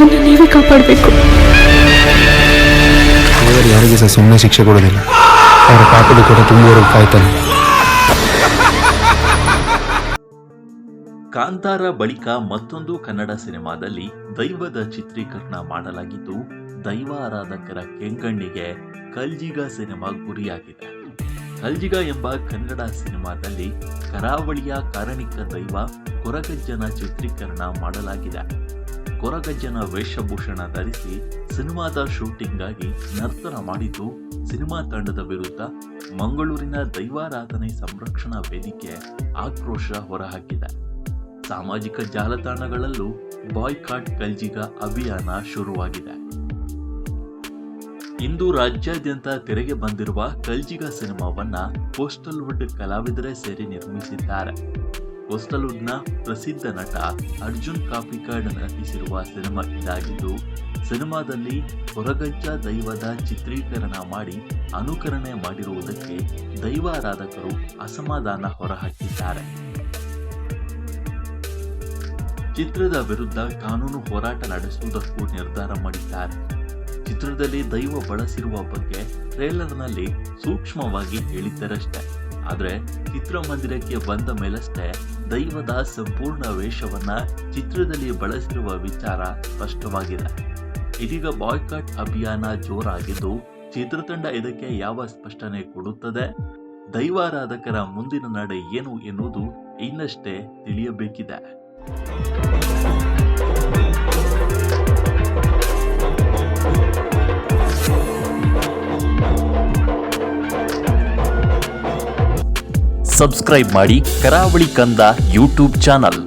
ಅವನ್ನ ನೀವೇ ಕಾಪಾಡಬೇಕು. ದೇವರು ಯಾರಿಗೆ ಸಹ ಸುಮ್ಮನೆ ಶಿಕ್ಷೆ ಕೊಡೋದಿಲ್ಲ. ಅವರ ಪಾಪದ ಕೂಡ ತುಂಬುವರು ಕಾಯ್ತಾನೆ. ಕಾಂತಾರ ಬಳಿಕ ಮತ್ತೊಂದು ಕನ್ನಡ ಸಿನಿಮಾದಲ್ಲಿ ದೈವದ ಚಿತ್ರೀಕರಣ ಮಾಡಲಾಗಿದ್ದು ದೈವ ಆರಾಧಕರ ಕೆಂಗಣ್ಣಿಗೆ ಕಲ್ಜಿಗ ಸಿನಿಮಾ ಗುರಿಯಾಗಿದೆ. ಕಲ್ಜಿಗ ಎಂಬ ಕನ್ನಡ ಸಿನಿಮಾದಲ್ಲಿ ಕರಾವಳಿಯ ಕಾರಣಿಕ ದೈವ ಕೊರಗಜ್ಜನ ಚಿತ್ರೀಕರಣ ಮಾಡಲಾಗಿದೆ. ಕೊರಗಜ್ಜನ ವೇಷಭೂಷಣ ಧರಿಸಿ ಸಿನಿಮಾದ ಶೂಟಿಂಗ್ಗಾಗಿ ನರ್ತನ ಮಾಡಿದ್ದು ಸಿನಿಮಾ ತಂಡದ ವಿರುದ್ಧ ಮಂಗಳೂರಿನ ದೈವಾರಾಧನೆ ಸಂರಕ್ಷಣಾ ವೇದಿಕೆ ಆಕ್ರೋಶ ಹೊರಹಾಕಿದೆ. ಸಾಮಾಜಿಕ ಜಾಲತಾಣಗಳಲ್ಲೂ ಬಾಯ್ಕಾಟ್ ಕಲ್ಜಿಗ ಅಭಿಯಾನ ಶುರುವಾಗಿದೆ. ಇಂದು ರಾಜ್ಯಾದ್ಯಂತ ತೆರೆಗೆ ಬಂದಿರುವ ಕಲ್ಜಿಗ ಸಿನಿಮಾವನ್ನ ಪೋಸ್ಟಲ್ ವುಡ್ ಕಲಾವಿದರೇ ಸೇರಿ ನಿರ್ಮಿಸಿದ್ದಾರೆ. ಕೋಸ್ಟಲ್ ವುಡ್ನ ಪ್ರಸಿದ್ಧ ನಟ ಅರ್ಜುನ್ ಕಾಪಿಕಾಡ್ ನಟಿಸಿರುವ ಸಿನಿಮಾ ಇದಾಗಿದ್ದು, ಸಿನಿಮಾದಲ್ಲಿ ಹೊರಗಜ್ಜ ದೈವದ ಚಿತ್ರೀಕರಣ ಮಾಡಿ ಅನುಕರಣೆ ಮಾಡಿರುವುದಕ್ಕೆ ದೈವಾರಾಧಕರು ಅಸಮಾಧಾನ ಹೊರಹಾಕಿದ್ದಾರೆ. ಚಿತ್ರದ ವಿರುದ್ಧ ಕಾನೂನು ಹೋರಾಟ ನಡೆಸುವುದಕ್ಕೂ ನಿರ್ಧಾರ ಮಾಡಿದ್ದಾರೆ. ಚಿತ್ರದಲ್ಲಿ ದೈವ ಬಳಸಿರುವ ಬಗ್ಗೆ ಟ್ರೇಲರ್ನಲ್ಲಿ ಸೂಕ್ಷ್ಮವಾಗಿ ಹೇಳಿದ್ದರಷ್ಟೇ. ಆದರೆ ಚಿತ್ರಮಂದಿರಕ್ಕೆ ಬಂದ ಮೇಲಷ್ಟೇ ದೈವದ ಸಂಪೂರ್ಣ ವೇಷವನ್ನ ಚಿತ್ರದಲ್ಲಿ ಬಳಸಿರುವ ವಿಚಾರ ಸ್ಪಷ್ಟವಾಗಿದೆ. ಇದೀಗ ಬಾಯ್ಕಾಟ್ ಅಭಿಯಾನ ಜೋರಾಗಿದ್ದು ಚಿತ್ರತಂಡ ಇದಕ್ಕೆ ಯಾವ ಸ್ಪಷ್ಟನೆ ಕೊಡುತ್ತದೆ? ದೈವಾರಾಧಕರ ಮುಂದಿನ ನಡೆ ಏನು ಎನ್ನುವುದು ಇನ್ನಷ್ಟೇ ತಿಳಿಯಬೇಕಿದೆ. ಸಬ್ಸ್ಕ್ರೈಬ್ ಮಾಡಿ ಕರಾವಳಿ ಕಂದ ಯೂಟ್ಯೂಬ್ ಚಾನಲ್